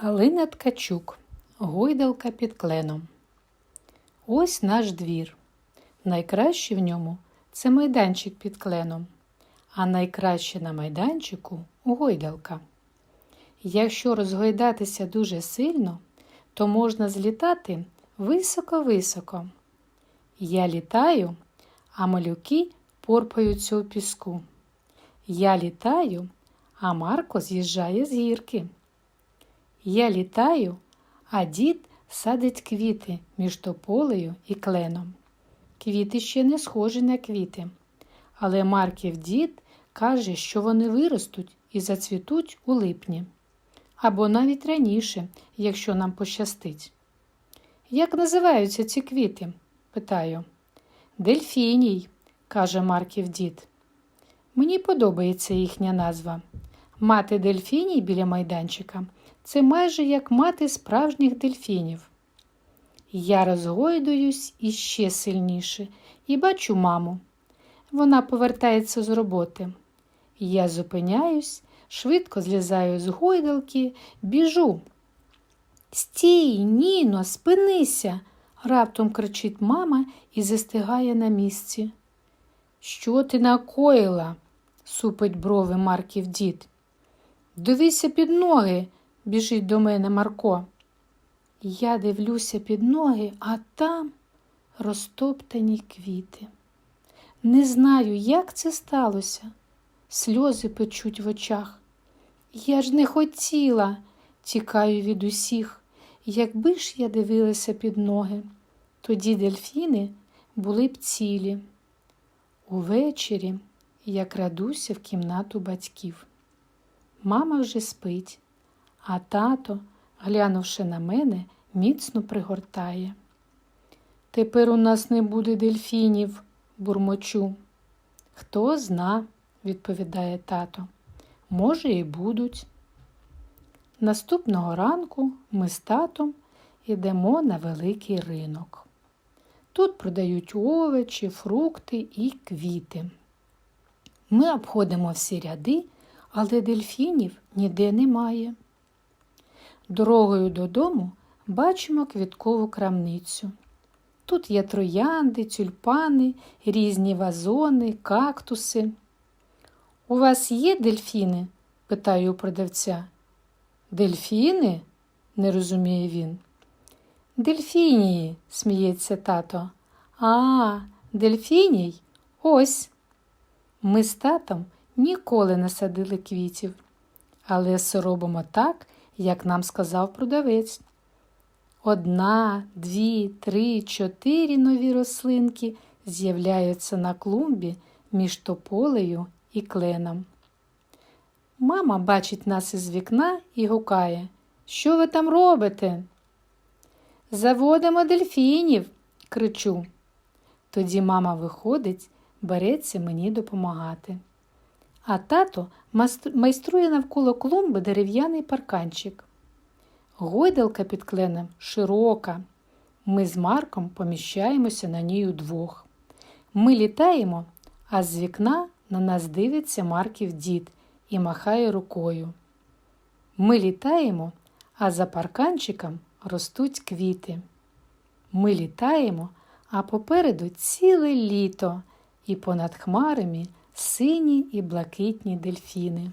Галина Ткачук. Гойдалка під кленом. Ось наш двір. Найкраще в ньому це майданчик під кленом, а найкраще на майданчику гойдалка. Якщо розгойдатися дуже сильно, то можна злітати високо-високо. Я літаю, а малюки порпаються у піску. Я літаю, а Марко з'їжджає з гірки. Я літаю, а дід садить квіти між тополею і кленом. Квіти ще не схожі на квіти, але Марків дід каже, що вони виростуть і зацвітуть у липні, або навіть раніше, якщо нам пощастить. Як називаються ці квіти? питаю. Дельфіній, каже Марків дід. Мені подобається їхня назва. Мати дельфіній біля майданчика це майже як мати справжніх дельфінів. Я розгойдуюсь іще сильніше і бачу маму. Вона повертається з роботи. Я зупиняюсь, швидко злізаю з гойдалки, біжу. Стій, Ніно, спинися, раптом кричить мама і застигає на місці. Що ти накоїла? супить брови Марків дід. Дивися під ноги, біжить до мене Марко. Я дивлюся під ноги, а там розтоптані квіти. Не знаю, як це сталося. Сльози печуть в очах. Я ж не хотіла, тікаю від усіх. Якби ж я дивилася під ноги, тоді дельфіни були б цілі. Увечері я крадуся в кімнату батьків. Мама вже спить, а тато, глянувши на мене, міцно пригортає. Тепер у нас не буде дельфінів, бурмочу. Хто зна, відповідає тато. Може, і будуть. Наступного ранку ми з татом йдемо на великий ринок. Тут продають овочі, фрукти і квіти. Ми обходимо всі ряди, але дельфінів ніде немає. Дорогою додому бачимо квіткову крамницю. Тут є троянди, тюльпани, різні вазони, кактуси. У вас є дельфіни? питаю у продавця. Дельфіни? не розуміє він. Дельфінії, сміється тато. А, дельфіній? Ось. Ми з татом ніколи не садили квітів, але все робимо так, як нам сказав продавець. Одна, дві, три, чотири нові рослинки з'являються на клумбі між тополею і кленом. Мама бачить нас із вікна і гукає Що ви там робите? Заводимо дельфінів, кричу. Тоді мама виходить, береться мені допомагати. А тато майструє навколо клумби дерев'яний парканчик. Гойдалка під кленем широка. Ми з Марком поміщаємося на ній удвох. Ми літаємо, а з вікна на нас дивиться Марків дід і махає рукою. Ми літаємо, а за парканчиком ростуть квіти. Ми літаємо, а попереду ціле літо, і понад хмарами сині і блакитні дельфіни.